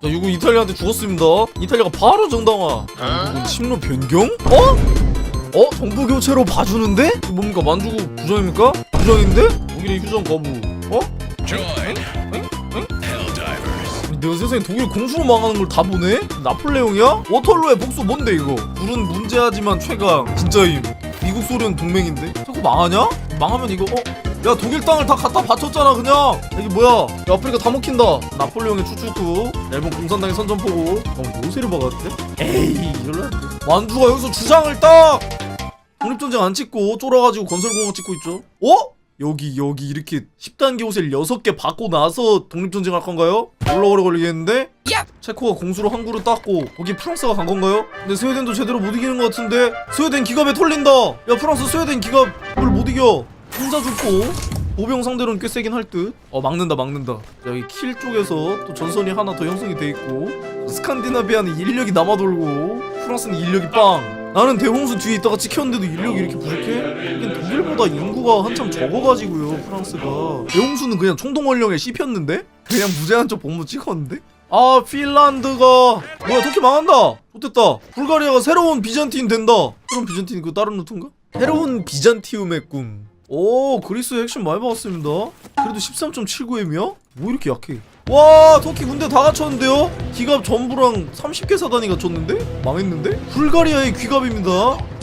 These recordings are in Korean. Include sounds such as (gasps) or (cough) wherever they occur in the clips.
자 이거 이탈리아한테 죽었습니다 이탈리아가 바로 정당화 이건 침로 변경? 어? 어? 정부 교체로 봐주는데? 이거 뭡니까 만주국 부정입니까? 부정인데? 독일의 휴전 거부 어? 내가 세상에 독일 공수로 망하는 걸 다 보네? 나폴레옹이야? 워털로의 복수 뭔데 이거? 불은 문제하지만 최강 진짜임 미국 소련 동맹인데? 자꾸 망하냐? 망하면 이거 어? 야 독일 땅을 다 갖다 바쳤잖아 그냥 이게 뭐야 야 아프리카 다 먹힌다 나폴레옹의 후 일본 공산당의 선전포고 어 요새를 박았대? 에이 돼. 만주가 여기서 주장을 딱 독립전쟁 안 찍고 쫄아가지고 건설공업 찍고 있죠 어? 여기 여기 이렇게 10단계 호세를 6개 받고 나서 독립전쟁 할 건가요? 올라 오래 걸리겠는데? 체코가 공수로 한 그루 땄고 거기 프랑스가 간 건가요? 근데 스웨덴도 제대로 못 이기는 것 같은데 스웨덴 기갑에 털린다 야 프랑스 스웨덴 기갑을 못 이겨 혼자 죽고 보병 상대로는 꽤 세긴 할 듯. 어 막는다 막는다. 자, 여기 킬 쪽에서 또 전선이 하나 더 형성이 돼 있고 스칸디나비아는 인력이 남아 돌고 프랑스는 인력이 빵. 나는 대홍수 뒤에 있다가 찍혔는데도 인력이 이렇게 부족해? 이게 독일보다 인구가 한참 적어가지고요 프랑스가 대홍수는 그냥 총동원령에 씹혔는데? 그냥 무제한 쪽 본부 찍었는데? 아 핀란드가 뭐야 터키 망한다 좋됐다 불가리아가 새로운 비잔틴 된다 새로운 비잔틴 그 다른 루트인가? 새로운 비잔티움의 꿈 오 그리스 핵심 많이 박았습니다 그래도 13.79M이야? 뭐 이렇게 약해 와 터키 군대 다 갖췄는데요? 기갑 전부랑 30개 사단이 갖췄는데? 망했는데? 불가리아의 귀갑입니다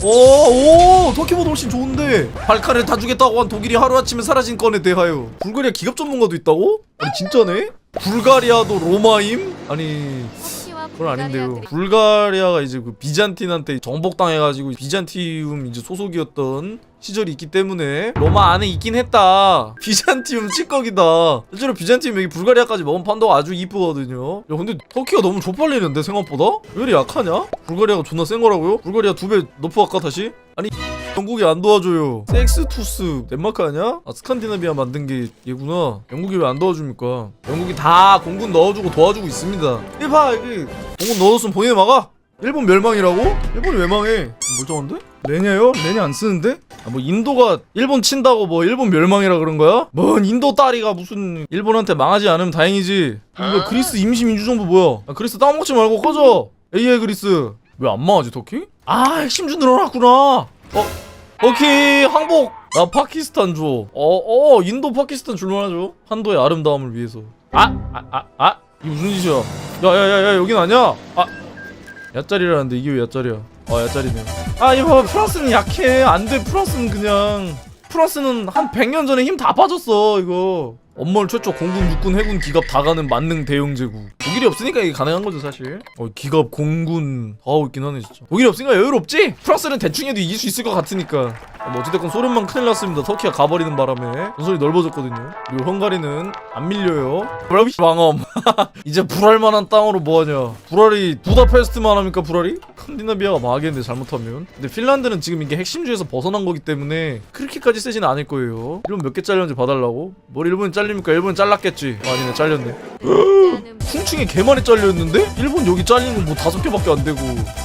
오오 터키보다 훨씬 좋은데 발칸을 다 주겠다고 한 독일이 하루아침에 사라진 건에 대하여 불가리아 기갑 전문가도 있다고? 아니 진짜네? 불가리아도 로마임? 아니 그건 아닌데요. 불가리아가 이제 그 비잔틴한테 정복당해가지고 비잔티움 이제 소속이었던 시절이 있기 때문에 로마 안에 있긴 했다. (laughs) 비잔티움 찌꺼기다. 실제로 비잔티움 여기 불가리아까지 먹은 판도가 아주 이쁘거든요. 야 근데 터키가 너무 좁팔리는데 생각보다? 왜 이리 약하냐? 불가리아가 존나 센 거라고요? 불가리아 두배 높여갈까 다시? 아니 (laughs) 영국이 안 도와줘요. 섹스투스 덴마크 아니야? 아 스칸디나비아 만든 게 얘구나. 영국이 왜 안 도와줍니까? 영국이 다 공군 넣어주고 도와주고 있습니다. 이봐 여기 공군 넣어줬으면 본인이 막아. 일본 멸망이라고? 일본이 왜 망해? 멀쩡한데? 레냐요? 레냐 안 쓰는데? 아, 뭐 인도가 일본 친다고 뭐 일본 멸망이라 그런 거야? 뭔 인도 딸이가 무슨 일본한테 망하지 않으면 다행이지. 이거 그리스 임시민주정부 뭐야? 아, 그리스 따먹지 말고 꺼져. 에이에 그리스. 왜 안 망하지 터키? 아 핵심주 늘어났구나. 어 오케이 항복. 나 파키스탄 줘. 어어 인도 파키스탄 줄만하죠. 한도의 아름다움을 위해서. 아 아 아 아, 이게 무슨 짓이야? 야야야야 여긴 아니야. 아 야짜리라는데 이게 왜 야짜리야? 아 야짜리네. 아 이거 프랑스는 약해. 안돼 프랑스는 그냥 프랑스는 한 100년 전에 힘 다 빠졌어 이거. 엄벌 최초 공군 육군 해군 기갑 다 가는 만능 대형 제국. 독일이 없으니까 이게 가능한 거죠 사실. 어 기갑 공군 다 하고 있긴 하네 진짜. 독일이 없으니까 여유롭지? 프랑스는 대충 해도 이길 수 있을 것 같으니까. 아, 뭐 어찌됐건 소련만 큰일 났습니다. 터키가 가버리는 바람에 전선이 넓어졌거든요. 그리고 헝가리는 안 밀려요. 브라비 방엄. (laughs) 이제 불알 만한 땅으로 뭐하냐? 불알이 부다페스트만 합니까 불알이? 스칸디나비아가 망하겠는데 잘못하면. 근데 핀란드는 지금 이게 핵심주에서 벗어난 거기 때문에 그렇게까지 세지는 않을 거예요. 일본 몇 개 잘렸는지 봐달라고? 뭘 일본이 잘 립니까? 일본이 잘랐겠지. 어, 아니네 잘렸네. (gasps) 풍충에 개 많이 잘려있는데? 일본 여기 건뭐 다섯 개밖에 안 되고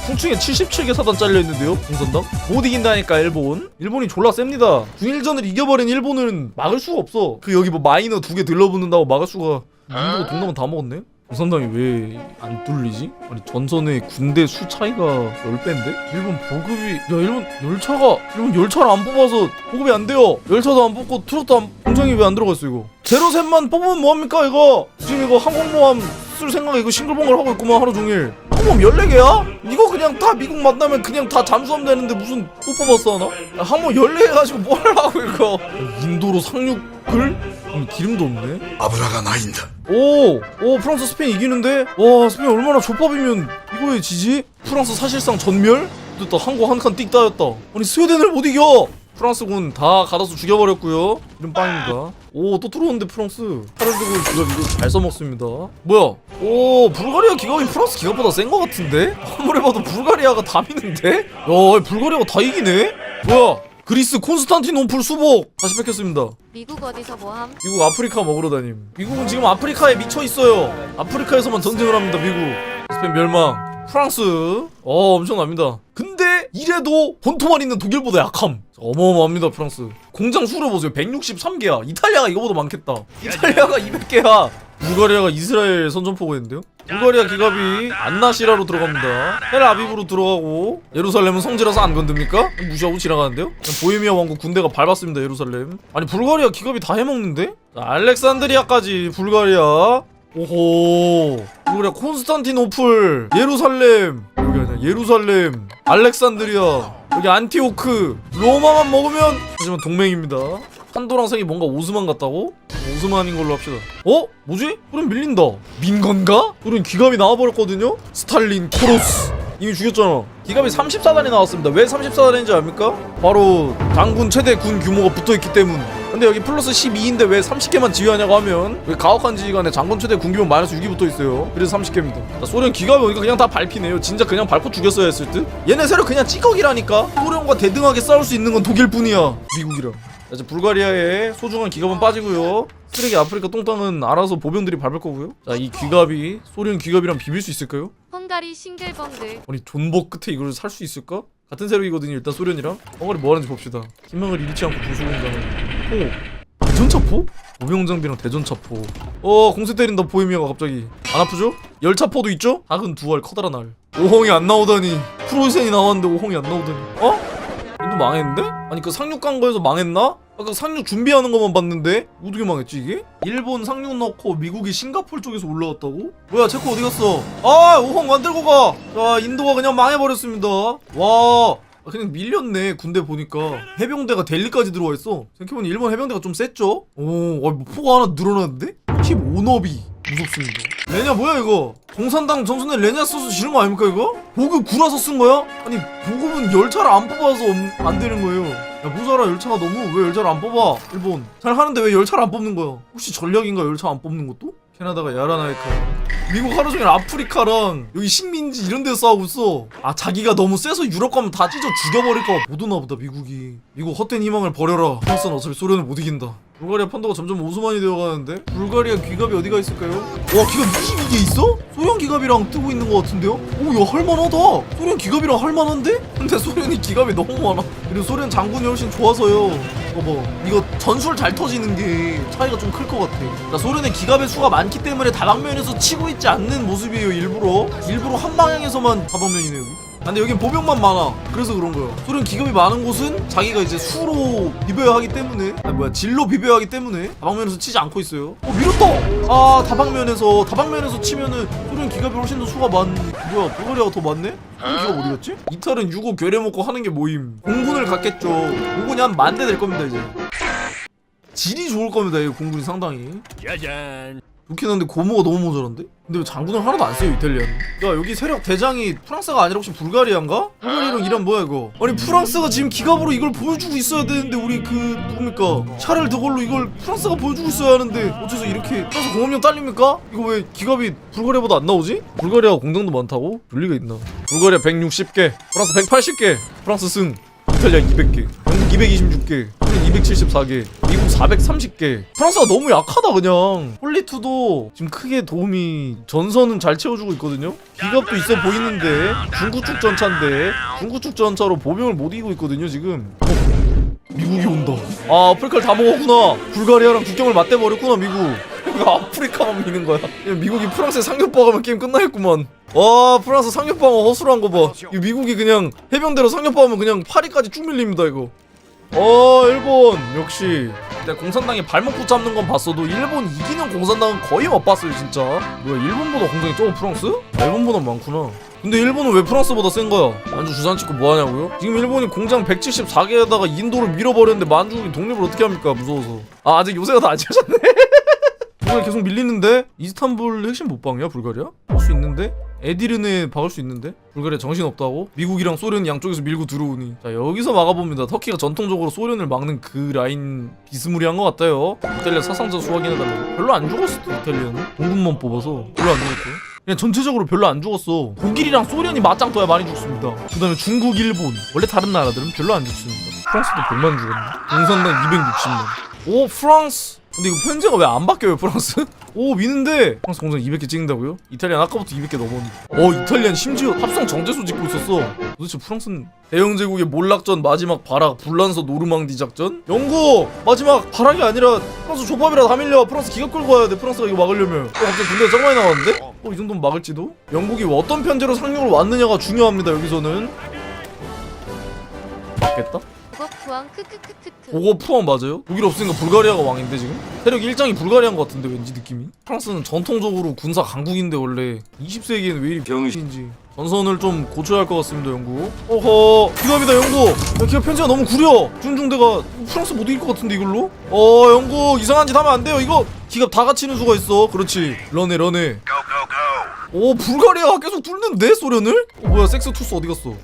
풍충에 77개 사단 잘려있는데요? 공산당? 못 이긴다니까 일본 일본이 졸라 셉니다 중일전을 이겨버린 일본은 막을 수가 없어 그 여기 뭐 마이너 두 개 들러붙는다고 막을 수가 인도가 동남아 다 먹었네? 공산당이 왜 안 뚫리지? 아니 전선의 군대 수 차이가 10배인데? 일본 보급이 야 일본 열차가 일본 열차를 안 뽑아서 보급이 안 돼요 열차도 안 뽑고 트럭도 안 공장이 왜 안 들어갔어 이거 제로셋만 뽑으면 뭐합니까 이거 지금 이거 항공모함 쓸 생각에 이거 싱글벙글 하고 있구만 하루 종일 항공모함 14개야? 이거 그냥 다 미국 만나면 그냥 다 잠수하면 되는데 무슨 못 뽑았어 하나? 야, 항공 14개 가지고 뭘 하고 이거 인도로 상륙을? 음, 기름도 없네. 아브라가 나인다. 오, 오 프랑스 스페인 이기는데? 와 스페인 얼마나 족밥이면 이거에 지지? 프랑스 사실상 전멸? 또 한국 한칸 띡다였다. 아니 스웨덴을 못 이겨. 프랑스군 다 갈아서 죽여버렸고요. 이런 빵입니다. 오또 들어오는데 프랑스. 팔을 들고 이거 이거 잘 써먹습니다. 뭐야? 오 불가리아 기갑이 프랑스 기갑보다 센 것 같은데? 아무리 봐도 불가리아가 다 미는데? 야 불가리아가 다 이기네? 뭐야? 그리스 콘스탄티노플 수복 다시 뺏겼습니다 미국 어디서 뭐함? 미국 아프리카 먹으러 다님. 미국은 지금 아프리카에 미쳐 있어요. 아프리카에서만 전쟁을 합니다. 미국. 스페인 멸망. 프랑스. 어 엄청납니다. 근데 이래도 본토만 있는 독일보다 약함 어마어마합니다 프랑스 공장 수를 보세요 163개야 이탈리아가 이거보다 많겠다 이탈리아가 200개야 불가리아가 이스라엘 선전포고인데요 불가리아 기갑이 안나시라로 들어갑니다. 텔아비브로 들어가고 예루살렘은 성지라서 안 건듭니까? 무시하고 지나가는데요? 보헤미아 왕국 군대가 밟았습니다 예루살렘. 아니 불가리아 기갑이 다 해먹는데? 자, 알렉산드리아까지 불가리아. 오호. 불가리아 콘스탄티노플 예루살렘. 여기 아니야 예루살렘. 알렉산드리아. 여기 안티오크. 로마만 먹으면. 하지만 동맹입니다 판도랑 색이 뭔가 오스만 같다고? 오스만인 걸로 합시다. 어? 뭐지? 소련 밀린다. 민건가? 소련 기갑이 나와버렸거든요? 스탈린 코로스. 이미 죽였잖아. 기갑이 34단이 나왔습니다. 왜 34단인지 압니까? 바로 장군 최대 군 규모가 붙어있기 때문. 근데 여기 플러스 12인데 왜 30개만 지휘하냐고 하면 왜 가혹한 지휘관에 장군 최대 군 규모 마이너스 6이 붙어있어요? 그래서 30개입니다. 소련 기갑이 오니까 그냥 다 밟히네요. 진짜 그냥 밟고 죽였어야 했을 듯? 얘네 세력 그냥 찌꺼기라니까? 소련과 대등하게 싸울 수 있는 건 독일뿐이야. 미국이랑 자, 이제 불가리아의 소중한 기갑은 빠지고요. 쓰레기 아프리카 똥땅은 알아서 보병들이 밟을 거고요. 자, 이 기갑이 소련 기갑이랑 비빌 수 있을까요? 헝가리 싱글벙글 아니 존버 끝에 이걸 살 수 있을까? 같은 세력이거든요. 일단 소련이랑 헝가리 뭐 하는지 봅시다. 희망을 잃지 않고 부수공장을. 오, 대전차포? 보병장비랑 대전차포. 어, 공세 때린다 보헤미아가 갑자기. 안 아프죠? 열차포도 있죠? 작은 두알 커다란 알. 오홍이 안 나오다니. 프로이센이 나왔는데 오홍이 안 나오다니. 어? 인도 망했는데? 아니 그 상륙 간 거에서 망했나? 아까 상륙 준비하는 것만 봤는데 어떻게 망했지 이게? 일본 상륙 넣고 미국이 싱가폴 쪽에서 올라갔다고? 뭐야 체코 어디 갔어? 아 오홍 만들고 가! 자 인도가 그냥 망해버렸습니다 와 아, 그냥 밀렸네 군대 보니까 해병대가 델리까지 들어와 있어 생각해보니 일본 해병대가 좀 셌죠? 오 아, 뭐 포가 하나 늘어났는데? 15너비 무섭습니다. 레냐 뭐야 이거? 공산당 전선에 레냐 써서 지른 거 아닙니까 이거? 보급 구라서 쓴 거야? 아니 보급은 열차를 안 뽑아서 없- 안 되는 거예요. 야 모자라. 열차가 너무. 왜 열차를 안 뽑아? 일본. 잘 하는데 왜 열차를 안 뽑는 거야? 혹시 전략인가 열차 안 뽑는 것도? 캐나다가 야라나이카. 미국 하루 종일 아프리카랑 여기 식민지 이런 데서 싸우고 있어. 아 자기가 너무 세서 유럽 가면 다 찢어 죽여버릴까 못 오나 보다 미국이. 미국 헛된 희망을 버려라. 프랑스는 어차피 소련을 못 이긴다. 불가리아 판도가 점점 오스만이 되어가는데? 불가리아 기갑이 어디가 있을까요? 와 기갑 22개 있어? 소련 기갑이랑 뜨고 있는 것 같은데요? 오야 할만하다. 소련 기갑이랑 할만한데? 근데 소련이 기갑이 너무 많아. 그리고 소련 장군이 훨씬 좋아서요 봐봐 이거 전술 잘 터지는 게 차이가 좀 클 것 같아. 자, 소련의 기갑의 수가 많기 때문에 다방면에서 치고 있지 않는 모습이에요 일부러. 일부러 한 방향에서만 다방면이네요. 여기 아, 근데 여긴 보병만 많아. 그래서 그런 거야 소련 기갑이 많은 곳은 자기가 이제 수로 비벼야 하기 때문에. 아니 뭐야 질로 비벼야 하기 때문에 다방면에서 치지 않고 있어요. 어 밀었다! 아 다방면에서 다방면에서 치면은 소련 기갑이 훨씬 더 수가 많 뭐야 불가리아가 더 많네? 기갑 어디 갔지? 이탈은 유고 괴뢰 먹고 하는 게 모임. 공군을 갖겠죠. 공군이 한 만 대 될 겁니다 이제. 질이 좋을 겁니다 이 공군이 상당히 좋긴 한데 고모가 너무 모자란데? 근데 왜 장군을 하나도 안 써요 이탈리아는? 야 여기 세력 대장이 프랑스가 아니라 혹시 불가리아인가? 불가리아랑 이란 뭐야 이거 아니 프랑스가 지금 기갑으로 이걸 보여주고 있어야 되는데 우리 그 누굽니까 샤를 드골로 이걸 프랑스가 보여주고 있어야 하는데 어째서 이렇게 프랑스 공업력 딸립니까? 이거 왜 기갑이 불가리아보다 안 나오지? 불가리아가 공장도 많다고? 논리가 있나 불가리아 160개 프랑스 180개 프랑스 승 이탈리아 200개 영국 226개 스페인 274개 미국 430개. 프랑스가 너무 약하다 그냥. 폴리투도 지금 크게 도움이 전선은 잘 채워주고 있거든요. 기갑도 있어 보이는데 중구축 전차인데 중구축 전차로 보병을 못 이기고 있거든요 지금. 어, 미국이 온다. 아 아프리카를 다 먹었구나. 불가리아랑 국경을 맞대버렸구나 미국. 왜 아프리카만 미는 거야. 미국이 프랑스에 상륙 박으면 게임 끝나겠구만. 와 프랑스 상륙 박으면 허술한 거봐. 이 미국이 그냥 해병대로 상륙 박으면 그냥 파리까지 쭉 밀립니다 이거 어 일본 역시 내가 공산당이 발목 붙잡는 건 봤어도 일본 이기는 공산당은 거의 못 봤어요 진짜 뭐야 일본보다 공장이 적어 프랑스? 아, 일본보다 많구나 근데 일본은 왜 프랑스보다 센 거야? 만주 주산 찍고 뭐 하냐고요? 지금 일본이 공장 174개에다가 인도를 밀어버렸는데 만주국이 독립을 어떻게 합니까 무서워서 아 아직 요새가 다 안 지어졌네 (laughs) 계속 밀리는데 이스탄불 핵심 못 박냐 불가리아? 할 수 있는데? 에디르네 박을 수 있는데? 불가리아 정신 없다고? 미국이랑 소련이 양쪽에서 밀고 들어오니. 자 여기서 막아봅니다. 터키가 전통적으로 소련을 막는 그 라인 비스무리한 것 같아요. 이탈리아 사상자 수 확인해달라고. 별로 안 죽었어 이탈리아는. 공군만 뽑아서. 별로 안 죽었고. 그냥 전체적으로 별로 안 죽었어. 독일이랑 소련이 맞짱 떠야 많이 죽습니다. 그 다음에 중국, 일본. 원래 다른 나라들은 별로 안 죽습니다. 프랑스도 100만 죽었네. 공산당 260만 오 프랑스 근데 이거 편제가 왜 안 바뀌어요 프랑스? (laughs) 오 미는데 프랑스 공장 200개 찍는다고요? 이탈리안 아까부터 200개 넘었는데 어 이탈리안 심지어 합성 정제소 짓고 있었어 도대체 프랑스는 대영 제국의 몰락전 마지막 발악 불란서 노르망디 작전? 영국 마지막 발악이 아니라 프랑스 족밥이라 다 밀려 프랑스 기가 끌고 와야 돼 프랑스가 이거 막으려면 어 갑자기 군대가 짱 많이 나왔는데? 어이 정도면 막을지도? 영국이 어떤 편제로 상륙을 왔느냐가 중요합니다 여기서는 맞겠다? 그거 구한 크크크크크. 포함 맞아요? 독일 없으니까 불가리아가 왕인데 지금? 세력 일장이 불가리아인 것 같은데 왠지 느낌이? 프랑스는 전통적으로 군사 강국인데 원래 20세기에는 왜 이리 병신인지 전선을 좀 고쳐야 할 것 같습니다 영국 어허 기갑이다 영국 야 기갑 편지가 너무 구려 준중대가 프랑스 못 이길 것 같은데 이걸로? 어 영국 이상한 짓 하면 안 돼요 이거 기갑 다 갖추는 수가 있어 그렇지 런해 런해 오 불가리아가 계속 뚫는데 소련을? 어 뭐야 섹스 투스 어디 갔어?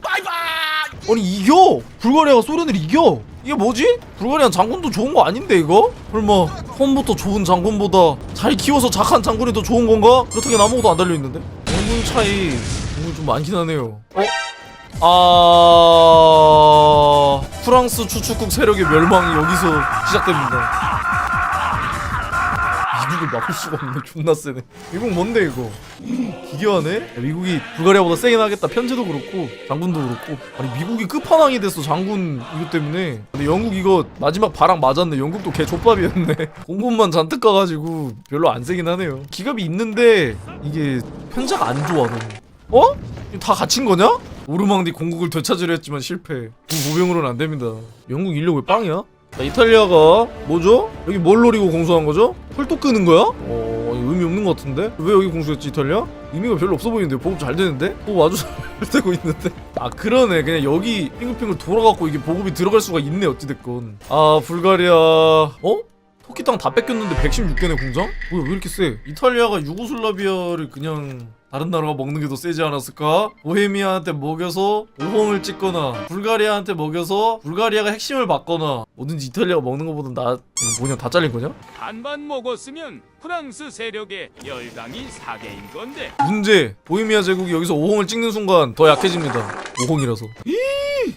아니 이겨 불가리아가 소련을 이겨 이게 뭐지? 불가리아 장군도 좋은 거 아닌데 이거? 설마 홈부터 좋은 장군보다 잘 키워서 착한 장군이 더 좋은 건가? 그렇다기엔 아무것도 안 달려있는데? 장군 차이 장군 좀 많긴 하네요 어? 아... 프랑스 추축국 세력의 멸망이 여기서 시작됩니다 미국을 막을 수가 없네. 존나 세네. 미국 뭔데 이거? 기괴하네? 야, 미국이 불가리아보다 세긴 하겠다. 편제도 그렇고 장군도 그렇고. 아니 미국이 끝판왕이 됐어 장군 이것 때문에. 근데 영국 이거 마지막 바람 맞았네. 영국도 개 족밥이었네. (laughs) 공군만 잔뜩 가가지고 별로 안 세긴 하네요. 기갑이 있는데 이게 편자가 안 좋아 너무. 어? 이거 다 갇힌 거냐? 오르망디 공국을 되찾으려 했지만 실패. 그 모병으로는 안 됩니다. 영국 인력 왜 빵이야? 자, 이탈리아가 뭐죠? 여기 뭘 노리고 공수한 거죠? 펄도 끄는 거야? 어 의미 없는 것 같은데? 왜 여기 공수했지 이탈리아? 의미가 별로 없어 보이는데 보급 잘 되는데? 보급 아주 잘 되고 있는데? 아 그러네 그냥 여기 빙글빙글 돌아갖고 이게 보급이 들어갈 수가 있네 어찌됐건 아 불가리아 어? 터키 땅 다 뺏겼는데 116개네 공장? 뭐야 왜 이렇게 세? 이탈리아가 유고슬라비아를 그냥 다른 나라가 먹는 게 더 세지 않았을까? 보헤미아한테 먹여서 오홍을 찍거나 불가리아한테 먹여서 불가리아가 핵심을 받거나 뭐든지 이탈리아가 먹는 것보다 나 이거 뭐냐 다 잘린 거냐? 반반 먹었으면 프랑스 세력의 열강이 4개인 건데 문제 보헤미아 제국이 여기서 오홍을 찍는 순간 더 약해집니다 오홍이라서 이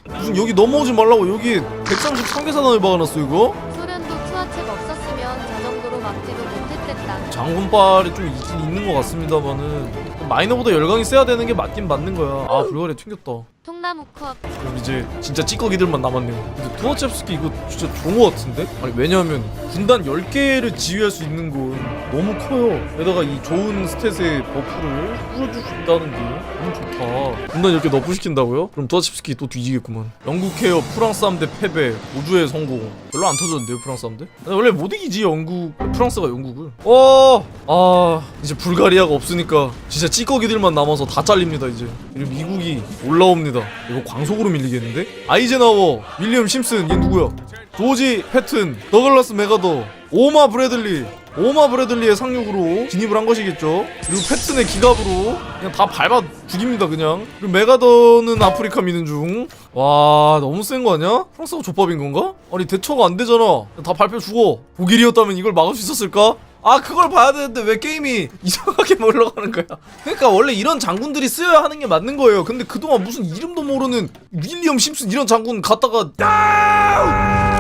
무슨 여기 넘어오지 말라고 여기 133개 사단을 박아놨어 이거? 소련도 투하체가 없었으면 저 정도로 막지도 못했겠다. 장군빨이 좀 있긴 있는 것 같습니다만은 마이너보다 열강이 세야 되는 게 맞긴 맞는 거야. 아 불가리아 튕겼다 통나무 컵. 그럼 이제 진짜 찌꺼기들만 남았네요. 근데 투어첵스키 이거 진짜 좋은 것 같은데? 아니 왜냐하면 군단 10개를 지휘할 수 있는 건 너무 커요. 게다가 이 좋은 스탯의 버프를 뿌려줄 수 있다는 게 너무 좋다. 군단 10개 너프 시킨다고요? 그럼 투어첵스키 또 뒤지겠구만. 영국 헤어 프랑스 함대 패배, 우주의 성공. 별로 안 터졌는데요 프랑스 함대? 아니, 원래 못 이기지 영국, 프랑스가 영국을. 어, 아 이제 불가리아가 없으니까 진짜 찌꺼기들만 남아서 다 잘립니다 이제. 그리고 미국이 올라옵니다. 이거 광속으로 밀리겠는데? 아이젠하워, 윌리엄 심슨, 얘 누구야? 조지 패튼, 더글라스 메가더, 오마 브래들리, 오마 브래들리의 상륙으로 진입을 한 것이겠죠. 그리고 패튼의 기갑으로 그냥 다 밟아 죽입니다 그냥. 그리고 메가더는 아프리카 미는 중. 와 너무 센 거 아니야? 프랑스가 족밥인 건가? 아니 대처가 안 되잖아. 다 밟혀 죽어. 독일이었다면 이걸 막을 수 있었을까? 아 그걸 봐야 되는데 왜 게임이 (laughs) 이상하게 몰러가는 거야? 그러니까 원래 이런 장군들이 쓰여야 하는 게 맞는 거예요. 근데 그동안 무슨 이름도 모르는 윌리엄 심슨 이런 장군 갖다가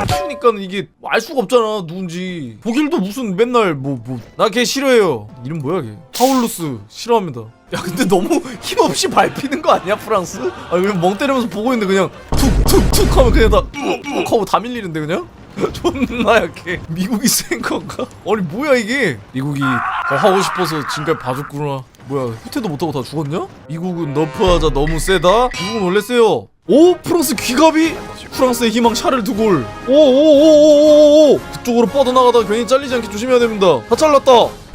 키우니까는 이게 알 수가 없잖아 누군지. 독일도 무슨 맨날 뭐 뭐. 나 걔 싫어해요. 이름 뭐야 걔? 파울루스. 싫어합니다. 야 근데 너무 (laughs) 힘없이 밟히는 거 아니야 프랑스? 아 그냥 멍 때리면서 보고 있는데 그냥 툭툭툭 하면 그냥 다 욱욱 하고 다 밀리는데 그냥? (laughs) 존나 약해. 미국이 센 건가? 아니 뭐야 이게? 미국이 더 하고 싶어서 지금까지 봐줬구나. 뭐야 후퇴도 못하고 다 죽었냐? 미국은 너프하자 너무 세다? 미국은 원래 세요. 오 프랑스 귀갑이 프랑스의 희망 샤를 두골. 오오오오오오. 그쪽으로 뻗어나가다가 괜히 잘리지 않게 조심해야 됩니다. 다 잘랐다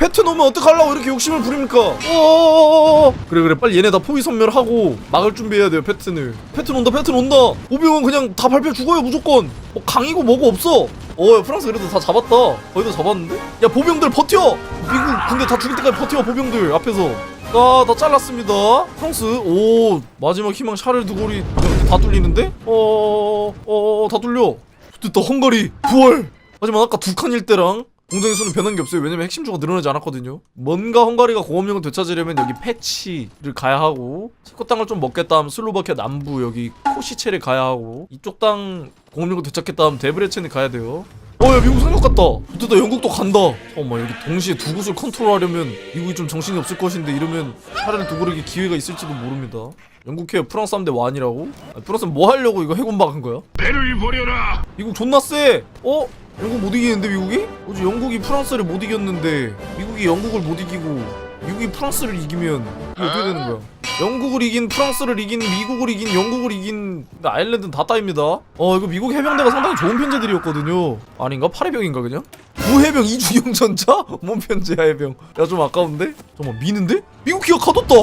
패튼 오면 어떡하려고 이렇게 욕심을 부립니까? 오오오오오 그래 그래. 빨리 얘네 다 포위 선멸하고 막을 준비해야 돼요 패튼을 패튼 온다 패튼 온다. 오병은 그냥 다 밟혀 죽어요 무조건. 어, 강이고 뭐고 없어. 어 프랑스 그래도 다 잡았다. 거의 다 잡았는데? 야 보병들 버텨! 미국 군대 다 죽일 때까지 버텨 보병들 앞에서. 아, 다 잘랐습니다. 프랑스, 오, 마지막 희망 샤를 두골이 다 뚫리는데? 어, 어, 어, 다 뚫려. 됐다, 헝가리, 부활! 하지만 아까 두 칸일 때랑 공정의 수는 변한 게 없어요. 왜냐면 핵심 주가 늘어나지 않았거든요. 뭔가 헝가리가 공업력을 되찾으려면 여기 패치를 가야 하고, 체코 땅을 좀 먹겠다 하면 슬로바키아 남부 여기 코시체를 가야 하고, 이쪽 땅 공업력을 되찾겠다 하면 데브레첸을 가야 돼요. 어야 미국 상륙 갔다 좋겠다 영국도 간다 잠깐만 여기 동시에 두 곳을 컨트롤하려면 미국이 좀 정신이 없을 것인데 이러면 차라리 두고르기 기회가 있을지도 모릅니다 영국해 프랑스 함대 완이라고? 아니, 프랑스는 뭐 하려고 이거 해군 박은 거야? 배를 버려라. 미국 존나 세! 어? 영국 못 이기는데 미국이? 어제 영국이 프랑스를 못 이겼는데 미국이 영국을 못 이기고 미국이 프랑스를 이기면 이게 어떻게 되는 거야? 영국을 이긴 프랑스를 이긴 미국을 이긴 영국을 이긴 아일랜드는 다 따입니다 어 이거 미국 해병대가 상당히 좋은 편제들이었거든요 아닌가? 8해병인가 그냥? 9해병 이주영 전차? 뭔 편제야 해병 야 좀 아까운데? 잠깐만 미는데? 미국 기가 가뒀다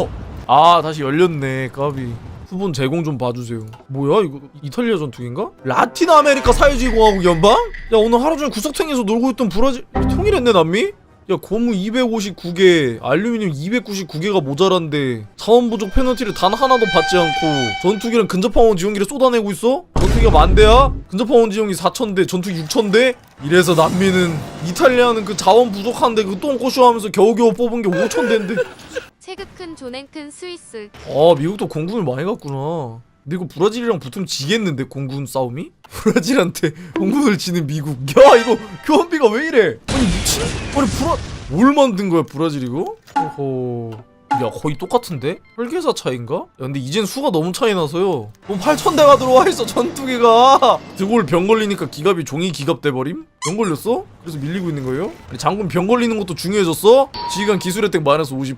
아 다시 열렸네 까비 후본 제공 좀 봐주세요. 뭐야 이거 이탈리아 전투기인가? 라틴 아메리카 사회주의 공화국 연방? 야 오늘 하루 종일 구석탱이에서 놀고 있던 브라질 통일했네 남미? 야 고무 259개, 알루미늄 299개가 모자란데 자원 부족 페널티를 단 하나도 받지 않고 전투기랑 근접항원 지원기를 쏟아내고 있어? 전투기가 만 대야? 근접항원 지원기 4천대, 전투기 6천대? 이래서 남미는 이탈리아는 그 자원 부족한데 그 똥꼬쇼 하면서 겨우겨우 뽑은 게 5천대인데 체급 큰 조랭 큰 스위스 아 미국도 공군을 많이 갔구나 근데 이거 브라질이랑 붙으면 지겠는데 공군 싸움이? (laughs) 브라질한테 공군을 지는 미국 야 이거 교환비가 왜 이래 아니 미친? 아니 브라 뭘 만든 거야 브라질 이거? 어허 야 거의 똑같은데? 설계사 차인가? 야 근데 이젠 수가 너무 차이 나서요 뭐 8천대가 들어와 있어 전투기가 드골 병 걸리니까 기갑이 종이 기갑 돼버림? 병 걸렸어? 그래서 밀리고 있는 거예요? 아니 장군 병 걸리는 것도 중요해졌어? 지휘관 기술 혜택 마이너스 50%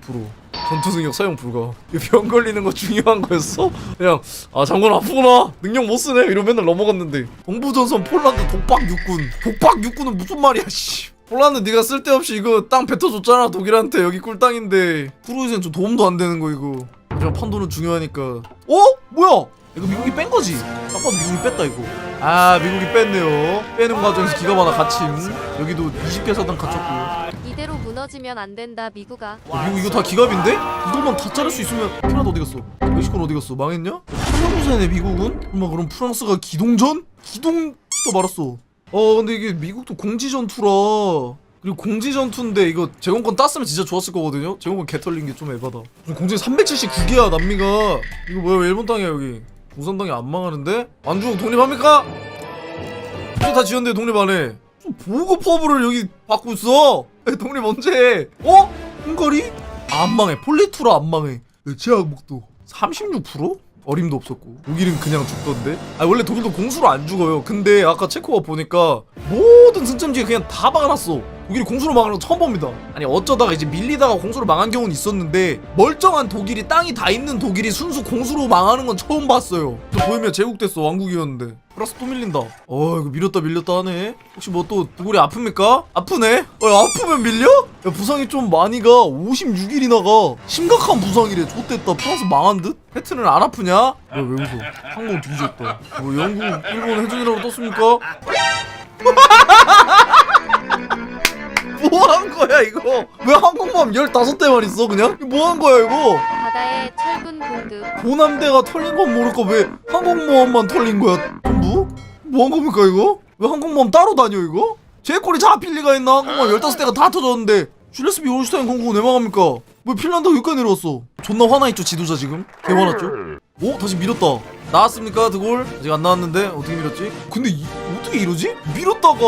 전투 능력 사용 불가. 병 걸리는 거 중요한 거였어? 그냥 아 장군 아프구나. 능력 못 쓰네. 이러면 맨날 넘어갔는데. 동부전선 폴란드 독박 육군. 독박 육군은 무슨 말이야? 씨. 폴란드 네가 쓸데없이 이거 땅 뱉어줬잖아 독일한테 여기 꿀땅인데 크루이즈는 좀 도움도 안 되는 거 이거 하지만 판도는 중요하니까 어? 뭐야? 이거 미국이 뺀 거지? 딱 봐도 미국이 뺐다 이거 아 미국이 뺐네요 빼는 과정에서 기가 많아 갇힘 여기도 20개 사단 갇혔고 이대로 무너지면 안 된다 미국아 어, 미국 이거 다 기갑인데? 이것만 다 자를 수 있으면 캐나다 어디 갔어? 멕시코는 어디 갔어? 망했냐? 한국세네 미국은? 엄마 그럼 프랑스가 기동전? 기동 또 말았어 어 근데 이게 미국도 공지 전투라 그리고 공지 전투인데 이거 제공권 땄으면 진짜 좋았을 거거든요? 제공권 개털린 게 좀 에바다 공지 379개야 남미가 이거 뭐야 왜 일본 땅이야 여기 우선 땅이 안 망하는데? 안중 독립합니까? 이제 다 지었는데 독립 안 해. 무슨 보급 허브를 여기 받고 있어. 독립 언제 해? 어? 헝가리? 안 망해. 폴리투라 안 망해. 제약목도 36%? 어림도 없었고. 독일은 그냥 죽던데? 아 원래 독일도 공수로 안 죽어요. 근데 아까 체코가 보니까 모든 승점지에 그냥 다 막아놨어 독일이 공수로 망하는 거 처음 봅니다 아니 어쩌다가 이제 밀리다가 공수로 망한 경우는 있었는데 멀쩡한 독일이 땅이 다 있는 독일이 순수 공수로 망하는 건 처음 봤어요 또 보이면 제국됐어 왕국이었는데 플러스 또 밀린다 어 이거 밀렸다 밀렸다 하네 혹시 뭐 또 독일이 아픕니까? 아프네? 어 아프면 밀려? 야 부상이 좀 많이 가 56일이나 가 심각한 부상이래 좆됐다 프랑스 망한 듯? 패트는 안 아프냐? 왜, 왜 웃어? 항공 뒤졌다 뭐 영국 일본 해전이라고 떴습니까? (laughs) 뭐한 거야 이거? 왜 항공모함 15대만 있어 그냥? 뭐 한 거야 이거? 바다에 철분 공급 보남대가 털린 건 모를까 왜 항공모함만 털린 거야 전부? 뭐 한 겁니까 이거? 왜 항공모함 따로 다녀 이거? 제 꼴이 잡힐 리가 있나 항공모함 15대가 다 터졌는데 슐레스비 올슈타인 공국은 왜 망합니까? 왜 핀란드가 여기까지 내려왔어? 존나 화나있죠 지도자 지금? 개 화났죠? 오 다시 밀었다 나왔습니까 드골? 아직 안 나왔는데 어떻게 밀었지? 근데 이, 어떻게 이러지? 밀었다가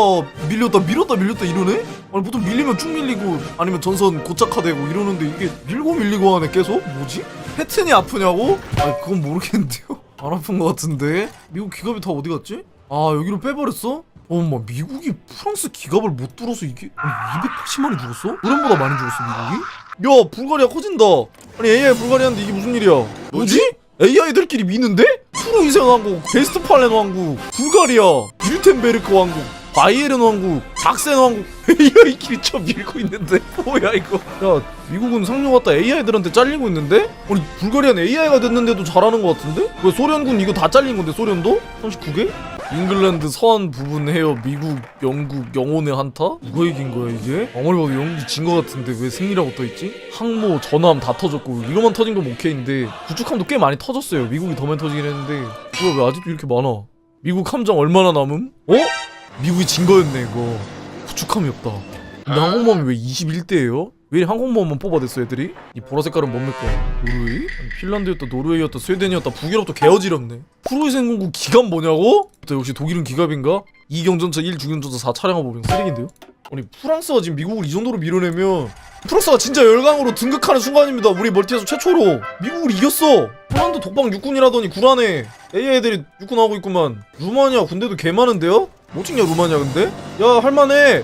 밀렸다 밀었다 밀렸다 이러네? 아니 보통 밀리면 쭉 밀리고 아니면 전선 고착화되고 이러는데 이게 밀고 밀리고 하네 계속? 뭐지? 패튼이 아프냐고? 아 그건 모르겠는데요 (laughs) 안 아픈 것 같은데 미국 기갑이 다 어디 갔지? 아 여기로 빼버렸어? 어머 미국이 프랑스 기갑을 못 뚫어서 이게 280만이 죽었어? 우리보다 많이 죽었어 미국이? 야 불가리아 커진다 아니 AI 불가리아인데 이게 무슨 일이야 뭐지? AI들끼리 미는데? 프로이센 왕국, 베스트팔렌 왕국, 불가리아, 율텐베르크 왕국, 바이에른 왕국, 박센 왕국 (laughs) AI끼리 쳐 밀고 있는데 (laughs) 뭐야 이거 야 미국은 상륙 왔다 AI들한테 잘리고 있는데? 아니 불가리아는 AI가 됐는데도 잘하는 것 같은데? 왜 소련군 이거 다 잘린 건데 소련도? 39개? 잉글랜드 서안 부분 해협 미국 영국 영혼의 한타? 누가 이긴 거야 이게? 아무리 봐도 영국이 진 거 같은데 왜 승리라고 떠있지? 항모 전함 다 터졌고 이거만 터진 건 오케이인데 구축함도 꽤 많이 터졌어요 미국이 더 많이 터지긴 했는데 이거 왜 아직도 이렇게 많아? 미국 함정 얼마나 남음? 어? 미국이 진 거였네 이거 구축함이 없다 근데 항공모함이 왜 21대예요? 왜 항공모함만 뽑아댔어 애들이? 이 보라 색깔은 뭡니까? 노르웨이? 아니, 핀란드였다 노르웨이였다 스웨덴이었다 북유럽도 개어지럽네 프로이센 공국 기갑 뭐냐고? 또 역시 독일은 기갑인가? 2경전차 1 중전차 4 차량화 보병 쓰레기인데요? 아니 프랑스가 지금 미국을 이 정도로 밀어내면 프랑스가 진짜 열강으로 등극하는 순간입니다 우리 멀티에서 최초로 미국을 이겼어 폴란드 독방 육군이라더니 구란에 AI 애들이 육군 하고 있구만 루마니아 군대도 개 많은데요? 못 찍냐 루마니아 근데? 야 할만해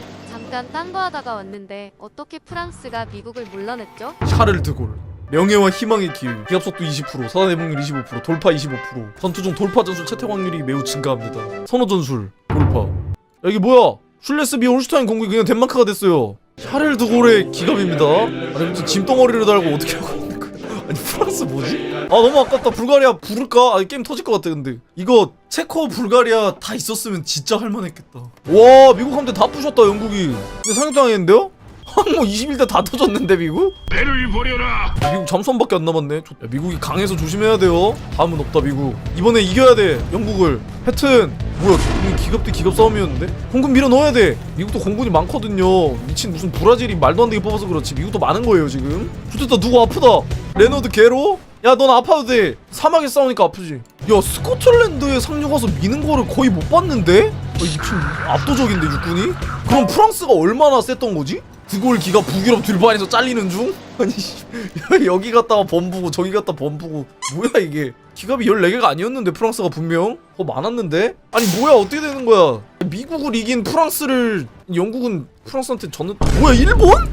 잠깐 딴거 하다가 왔는데 어떻게 프랑스가 미국을 물러냈죠? 샤를 드골. 명예와 희망의 기회 기합속도 20% 사단 회복률 25% 돌파 25% 전투 중 돌파 전술 채택 확률이 매우 증가합니다. 선호 전술 돌파. 야 이게 뭐야? 슐레스비 홀슈타인 공국이 그냥 덴마크가 됐어요. 샤를 드골의 기갑입니다. 아니 무슨 짐덩어리를 달고 어떻게 하고 아니 프랑스 뭐지? 아 너무 아깝다 불가리아 부를까? 아니 게임 터질 것 같아 근데 이거 체코 불가리아 다 있었으면 진짜 할만했겠다 와 미국 함대 다 부셨다 영국이 근데 상륙당했는데요? 항모 21대 다 터졌는데 미국? 배를 버려라. 미국 잠수함밖에 안 남았네. 조- 야, 미국이 강해서 조심해야 돼요. 다음은 없다 미국. 이번에 이겨야 돼 영국을. 하여튼 뭐야 이 기갑 대 기갑 싸움이었는데? 공군 밀어 넣어야 돼. 미국도 공군이 많거든요. 미친 무슨 브라질이 말도 안 되게 뽑아서 그렇지. 미국도 많은 거예요 지금. 좋겠다 누구 아프다. 레너드 게로? 야 넌 아파도 돼. 사막에 싸우니까 아프지. 야 스코틀랜드에 상륙 와서 미는 거를 거의 못 봤는데? 아, 이 미친 압도적인데 육군이? 그럼 프랑스가 얼마나 셌던 거지? 드골 기가 북유럽 들반에서 잘리는 중? (laughs) 아니 여기 갔다가 범부고 저기 갔다 범부고 뭐야 이게 기갑이 14개가 아니었는데 프랑스가 분명 더 많았는데? 아니 뭐야 어떻게 되는 거야 미국을 이긴 프랑스를 영국은 프랑스한테 졌는 뭐야 일본?